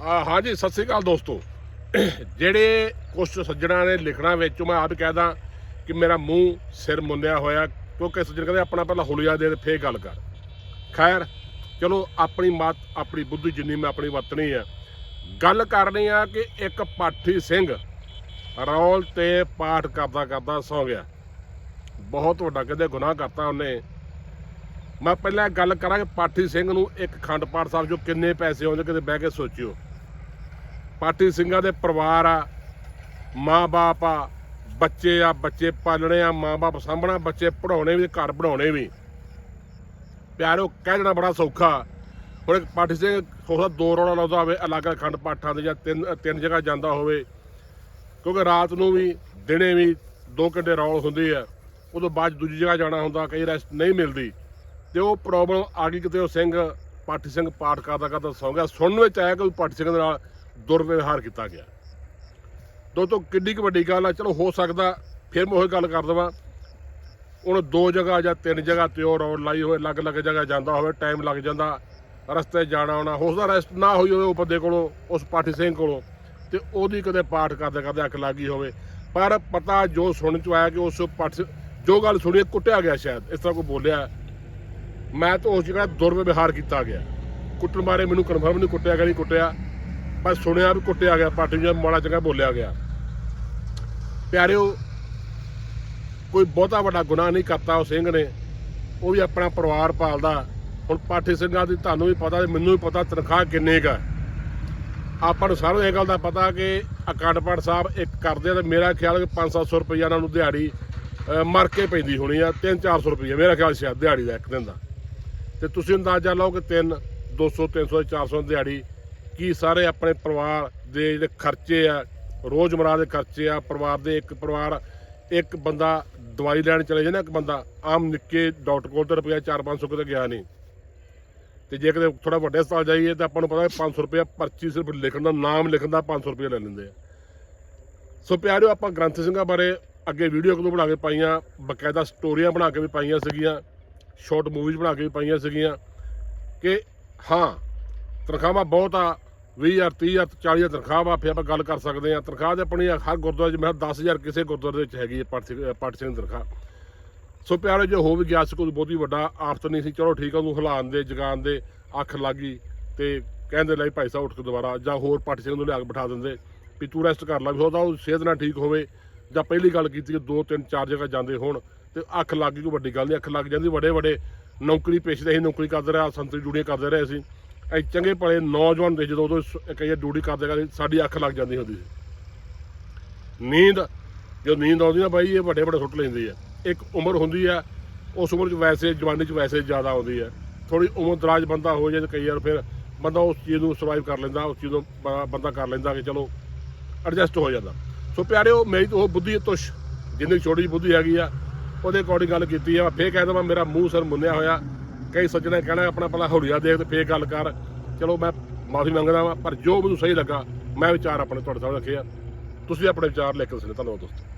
ਹਾਂਜੀ ਸਤਿ ਸ੍ਰੀ ਅਕਾਲ ਦੋਸਤੋ। ਜਿਹੜੇ ਕੁਝ ਸੱਜਣਾ ਨੇ ਲਿਖਣਾ ਵਿੱਚ ਮੈਂ ਆਪ ਕਹਿਦਾ ਕਿ ਮੇਰਾ ਮੂੰਹ ਸਿਰ ਮੁੰਨਿਆ ਹੋਇਆ, ਕਿਉਂਕਿ ਸੱਜਣ ਕਹਿੰਦੇ ਆਪਣਾ ਪਹਿਲਾਂ ਹੁਲੀਆ ਦੇ ਤੇ ਫੇਰ ਗੱਲ ਕਰ। ਖੈਰ, ਚਲੋ, ਆਪਣੀ ਮਤ, ਆਪਣੀ ਬੁੱਧੀ ਜਿੰਨੀ ਮੈਂ ਆਪਣੀ ਵਰਤਣੀ ਆ। ਗੱਲ ਕਰਨੀ ਆ ਕਿ ਇੱਕ ਪਾਠੀ ਸਿੰਘ ਰੌਲ ਤੇ ਪਾਠ ਕਰਦਾ ਕਰਦਾ ਸੌ ਗਿਆ। ਬਹੁਤ ਵੱਡਾ ਕਹਿੰਦੇ ਗੁਨਾਹ ਕਰਤਾ ਉਹਨੇ। ਮੈਂ ਪਹਿਲਾਂ ਗੱਲ ਕਰਾਂ ਕਿ ਪਾਠੀ ਸਿੰਘ ਨੂੰ ਇੱਕ ਖੰਡ ਪਾਠ ਸਾਹਿਬ ਜੋ ਕਿੰਨੇ ਪੈਸੇ ਆਉਂਦੇ, ਕਿਤੇ ਬਹਿ ਕੇ ਸੋਚਿਓ। ਪਾਠੀ ਸਿੰਘਾਂ ਦੇ ਪਰਿਵਾਰ ਆ ਮਾਂ-ਬਾਪ ਆ, ਬੱਚੇ ਆ, ਬੱਚੇ ਪਾਲਣੇ ਆ ਮਾਂ-ਬਾਪ ਸਾਂਭਣਾ, ਬੱਚੇ ਪੜਾਉਣੇ ਵੀ, ਘਰ ਬਣਾਉਣੇ ਵੀ। ਪਿਆਰੋ, ਕਹਿ ਦੇਣਾ ਬੜਾ ਸੌਖਾ। ਹੁਣ ਇੱਕ ਪਾਠੀ ਸਿੰਘ ਸੋਚਦਾ ਦੋ ਰੌਲਾ ਲਾਉਂਦਾ ਹੋਵੇ, ਅਲੱਗ ਅਲੱਗ ਖੰਡ ਪਾਠਾਂ ਦੇ ਜਾਂ ਤਿੰਨ ਤਿੰਨ ਜਗ੍ਹਾ ਜਾਂਦਾ ਹੋਵੇ। ਕਿਉਂਕਿ ਰਾਤ ਨੂੰ ਵੀ, ਦਿਨੇ ਵੀ ਦੋ ਘੰਟੇ ਰੌਲ ਹੁੰਦੀ ਆ। ਉਦੋਂ ਬਾਅਦ 'ਚ ਦੂਜੀ ਜਗ੍ਹਾ ਜਾਣਾ ਹੁੰਦਾ, ਕਈ ਰੈਸਟ ਨਹੀਂ ਮਿਲਦੀ। ਤੇ ਉਹ ਪ੍ਰੋਬਲਮ ਆ ਗਈ ਕਿਤੇ ਉਹ ਸਿੰਘ ਪਾਠੀ ਸਿੰਘ ਪਾਠ ਕਰਦਾ ਕਰਦਾ ਸੌਂ ਗਿਆ। ਸੁਣਨ ਵਿੱਚ ਆਇਆ ਕਿ ਉਹ ਪਾਠੀ ਸਿੰਘ ਦੇ ਨਾਲ ਦੁਰਵਿਵਹਾਰ ਕੀਤਾ ਗਿਆ। ਦੋਸਤੋ ਕਿੱਡੀ ਕੁ ਵੱਡੀ ਗੱਲ ਆ, ਚਲੋ ਹੋ ਸਕਦਾ ਫਿਰ ਮੈਂ ਉਹੀ ਗੱਲ ਕਰ ਦਵਾਂ। ਹੁਣ ਦੋ ਜਗ੍ਹਾ ਜਾਂ ਤਿੰਨ ਜਗ੍ਹਾ ਤੇ ਉਹ ਰੌਡ ਲਾਈ ਹੋਏ, ਅਲੱਗ-ਅਲੱਗ ਜਗ੍ਹਾ ਜਾਂਦਾ ਹੋਵੇ ਟਾਈਮ ਲੱਗ ਜਾਂਦਾ, ਰਸਤੇ ਜਾਣਾ ਆਉਣਾ, ਹੋ ਸਕਦਾ ਰੈਸਟ ਨਾ ਹੋਈ ਹੋਵੇ ਉਹ ਬੰਦੇ ਕੋਲੋਂ, ਉਸ ਪਾਠੀ ਸਿੰਘ ਕੋਲੋਂ, ਤੇ ਉਹਦੀ ਕਦੇ ਪਾਠ ਕਰਦੇ ਕਰਦੇ ਅੱਖ ਲੱਗੀ ਹੋਵੇ। ਪਰ ਪਤਾ ਜੋ ਸੁਣ ਚ ਆਇਆ ਕਿ ਉਸ ਪਾਠ, ਜੋ ਗੱਲ ਸੁਣੀ ਕੁੱਟਿਆ ਗਿਆ ਸ਼ਾਇਦ, ਇਸ ਤਰ੍ਹਾਂ ਕੋਈ ਬੋਲਿਆ। ਮੈਂ ਤਾਂ ਉਸ ਜਗ੍ਹਾ ਦੁਰਵਿਵਹਾਰ ਕੀਤਾ ਗਿਆ। ਕੁੱਟਣ ਬਾਰੇ ਮੈਨੂੰ ਕਨਫਰਮ ਨਹੀਂ ਕੁੱਟਿਆ ਗਿਆ ਨਹੀਂ ਕੁੱਟਿਆ। ਪਰ ਸੁਣਿਆ ਵੀ ਕੁੱਟਿਆ ਗਿਆ ਪਾਠੀ ਨੂੰ ਮਾੜਾ ਚੰਗਾ ਬੋਲਿਆ ਗਿਆ। ਪਿਆਰਿਓ, ਕੋਈ ਬਹੁਤਾ ਵੱਡਾ ਗੁਨਾਹ ਨਹੀਂ ਕਰਤਾ ਉਹ ਸਿੰਘ ਨੇ। ਉਹ ਵੀ ਆਪਣਾ ਪਰਿਵਾਰ ਪਾਲਦਾ। ਹੁਣ ਪਾਠੀ ਸਿੰਘਾਂ ਦੀ ਤੁਹਾਨੂੰ ਵੀ ਪਤਾ ਤੇ ਮੈਨੂੰ ਵੀ ਪਤਾ ਤਨਖਾਹ ਕਿੰਨੇ ਕਾ ਆਪਾਂ ਨੂੰ ਸਾਰਿਆਂ ਨੂੰ ਇਹ ਗੱਲ ਦਾ ਪਤਾ ਕਿ ਅਖੰਡ ਪਾਠ ਸਾਹਿਬ ਇੱਕ ਕਰਦੇ ਆ ਤੇ ਮੇਰਾ ਖਿਆਲ ਕਿ 5-700 ਰੁਪਈਆ ਉਹਨਾਂ ਨੂੰ ਦਿਹਾੜੀ ਮਰ ਕੇ ਪੈਂਦੀ ਹੋਣੀ ਆ। 3-400 ਰੁਪਈਆ, ਮੇਰਾ ਖਿਆਲ ਸ਼ਾਇਦ ਦਿਹਾੜੀ ਦਾ ਇੱਕ ਦਿਨ ਦਾ। ਤੇ ਤੁਸੀਂ ਅੰਦਾਜ਼ਾ ਲਾਓ ਕਿ 3 200 300 400 ਦਿਹਾੜੀ ਕੀ ਸਾਰੇ ਆਪਣੇ ਪਰਿਵਾਰ ਦੇ ਜਿਹੜੇ ਖਰਚੇ ਆ, ਰੋਜ਼ਮਰਾ ਦੇ ਖਰਚੇ ਆ, ਪਰਿਵਾਰ ਦੇ ਇੱਕ ਪਰਿਵਾਰ, ਇੱਕ ਬੰਦਾ ਦਵਾਈ ਲੈਣ ਚਲੇ ਜਾਏ ਨਾ ਇੱਕ ਬੰਦਾ ਆਮ ਨਿੱਕੇ ਡਾਕਟਰ ਕੋਲ ਤੇ ਰੁਪਿਆ 4-500 ਕਿਤੇ ਗਿਆ ਨਹੀਂ। ਤੇ ਜੇ ਕਿਤੇ ਥੋੜਾ ਵੱਡੇ ਹਸਪਤਾਲ ਜਾਈਏ ਤਾਂ ਆਪਾਂ ਨੂੰ ਪਤਾ ਹੈ 500 ਰੁਪਏ ਪਰਚੀ ਸਿਰਫ ਲਿਖਣ ਦਾ, ਨਾਮ ਲਿਖਣ ਦਾ 500 ਰੁਪਏ ਲੈ ਲੈਂਦੇ ਆ। ਸੋ ਪਿਆਰਿਓ, ਆਪਾਂ ਗ੍ਰੰਥ ਸਿੰਘਾਂ ਬਾਰੇ ਅੱਗੇ ਵੀਡੀਓ ਕਦੋਂ ਬਣਾ ਕੇ ਪਾਈਆਂ, ਬਕਾਇਦਾ ਸਟੋਰੀਆਂ ਬਣਾ ਕੇ ਵੀ ਪਾਈਆਂ ਸੀਗੀਆਂ, ਸ਼ਾਰਟ ਮੂਵੀਜ਼ ਬਣਾ ਕੇ ਵੀ ਪਾਈਆਂ ਸੀਗੀਆਂ ਕਿ ਹਾਂ, ਤਨਖਾਹਾਂ ਬਹੁਤ ਆ 20000 30000 40000 ਤਨਖਾਹ ਵਾ, ਫਿਰ ਆਪਾਂ ਗੱਲ ਕਰ ਸਕਦੇ ਆ ਤਨਖਾਹ ਤੇ ਆਪਣੀ ਹਰ ਗੁਰਦੁਆਰੇ 'ਚ ਮੈਂ 10000 ਕਿਸੇ ਗੁਰਦੁਆਰੇ ਦੇ ਵਿੱਚ ਹੈਗੀ ਹੈ ਪਾਠ ਪਾਠ ਸਿੰਘ ਤਨਖਾਹ। ਸੋ ਪਿਆਰੇ ਜੋ ਹੋ ਵੀ ਗਿਆ ਸੀ, ਕੋਈ ਬਹੁਤ ਹੀ ਵੱਡਾ ਆਫਤ ਨਹੀਂ ਸੀ। ਚਲੋ ਠੀਕ ਆ, ਉਹਨੂੰ ਹਿਲਾਉਣ ਦੇ, ਜਗਾਉਣ ਦੇ ਅੱਖ ਲੱਗੀ ਤੇ ਕਹਿੰਦੇ ਲਈ ਭਾਈ ਸਾਹਿਬ ਉੱਠ ਕੇ ਦੁਬਾਰਾ ਜਾਂ ਹੋਰ ਪਾਠੀ ਸਿੰਘ ਨੂੰ ਲਿਆ ਕੇ ਬਿਠਾ ਦਿੰਦੇ ਵੀ ਤੂੰ ਰੈਸਟ ਕਰ ਲੈ, ਵੀ ਉਹਦਾ ਉਹ ਸਿਹਤ ਨਾਲ ਠੀਕ ਹੋਵੇ ਜਾਂ ਪਹਿਲੀ ਗੱਲ ਕੀਤੀ ਕਿ ਦੋ, ਤਿੰਨ, ਚਾਰ ਜਗ੍ਹਾ ਜਾਂਦੇ ਹੋਣ ਤੇ ਅੱਖ ਲੱਗ ਗਈ, ਕੋਈ ਵੱਡੀ ਗੱਲ ਨਹੀਂ, ਅੱਖ ਲੱਗ ਜਾਂਦੀ ਵੱਡੇ ਵੱਡੇ ਨੌਕਰੀ ਪੇਸ਼ੇ ਦੇ ਅਸੀਂ ਨੌਕਰੀ ਕਰਦੇ ਰਹੇ ਸੰਤਰੀ ਜੁੜੀਆਂ ਕਰਦੇ ਰਹੇ ਅਸੀਂ। ਇਹ ਚੰਗੇ ਭਲੇ ਨੌਜਵਾਨ ਦੇ ਜਦੋਂ ਉਦੋਂ ਕਈ ਵਾਰ ਡਿਊਟੀ ਕਰਦੇ ਕਰਦੇ ਸਾਡੀ ਅੱਖ ਲੱਗ ਜਾਂਦੀ ਹੁੰਦੀ ਸੀ। ਨੀਂਦ ਜੋ ਨੀਂਦ ਆਉਂਦੀ ਨਾ ਬਾਈ, ਇਹ ਵੱਡੇ ਵੱਡੇ ਸੁੱਟ ਲੈਂਦੀ ਆ। ਇੱਕ ਉਮਰ ਹੁੰਦੀ ਆ, ਉਸ ਉਮਰ 'ਚ ਵੈਸੇ, ਜਵਾਨੀ 'ਚ ਵੈਸੇ ਜ਼ਿਆਦਾ ਆਉਂਦੀ ਆ। ਥੋੜੀ ਉਮਰ ਦਰਾਜ ਬੰਦਾ ਹੋ ਜਾਏ ਤਾਂ ਕਈ ਵਾਰ ਫਿਰ ਬੰਦਾ ਉਸ ਚੀਜ਼ ਨੂੰ ਸਰਵਾਈਵ ਕਰ ਲੈਂਦਾ, ਉਸ ਚੀਜ਼ ਨੂੰ ਬ- ਬੰਦਾ ਕਰ ਲੈਂਦਾ ਕਿ ਚਲੋ ਐਡਜਸਟ ਹੋ ਜਾਂਦਾ। ਸੋ ਪਿਆਰਿਓ, ਮੇਰੀ ਉਹ ਬੁੱਧੀ ਤੁਸ਼, ਜਿੰਨੀ ਛੋਟੀ ਜਿਹੀ ਬੁੱਧੀ ਹੈਗੀ ਆ, ਉਹਦੇ ਅਕੋਰਡਿੰਗ ਗੱਲ ਕੀਤੀ ਆ। ਮੈਂ ਫੇਰ ਕਹਿ ਦਵਾਂ, ਮੇਰਾ ਮੂੰਹ ਸਿਰ ਮੁੰਨਿਆ ਹੋਇਆ। ਕਈ ਸੱਜਣੇ ਕਹਿਣਾ ਆਪਣਾ ਪਹਿਲਾਂ ਹੌਲੀਆ ਦੇਖ ਤੇ ਫੇਰ ਗੱਲ ਕਰ। ਚਲੋ ਮੈਂ ਮਾਫੀ ਮੰਗਦਾ ਵਾਂ, ਪਰ ਜੋ ਮੈਨੂੰ ਸਹੀ ਲੱਗਾ, ਮੈਂ ਵਿਚਾਰ ਆਪਣੇ ਤੁਹਾਡੇ ਸਾਹਮਣੇ ਰੱਖੇ ਆ। ਤੁਸੀਂ ਆਪਣੇ ਵਿਚਾਰ ਲੈ ਕੇ ਦੱਸਣੇ ਧੰਨਵਾਦ ਦੋਸਤੋ।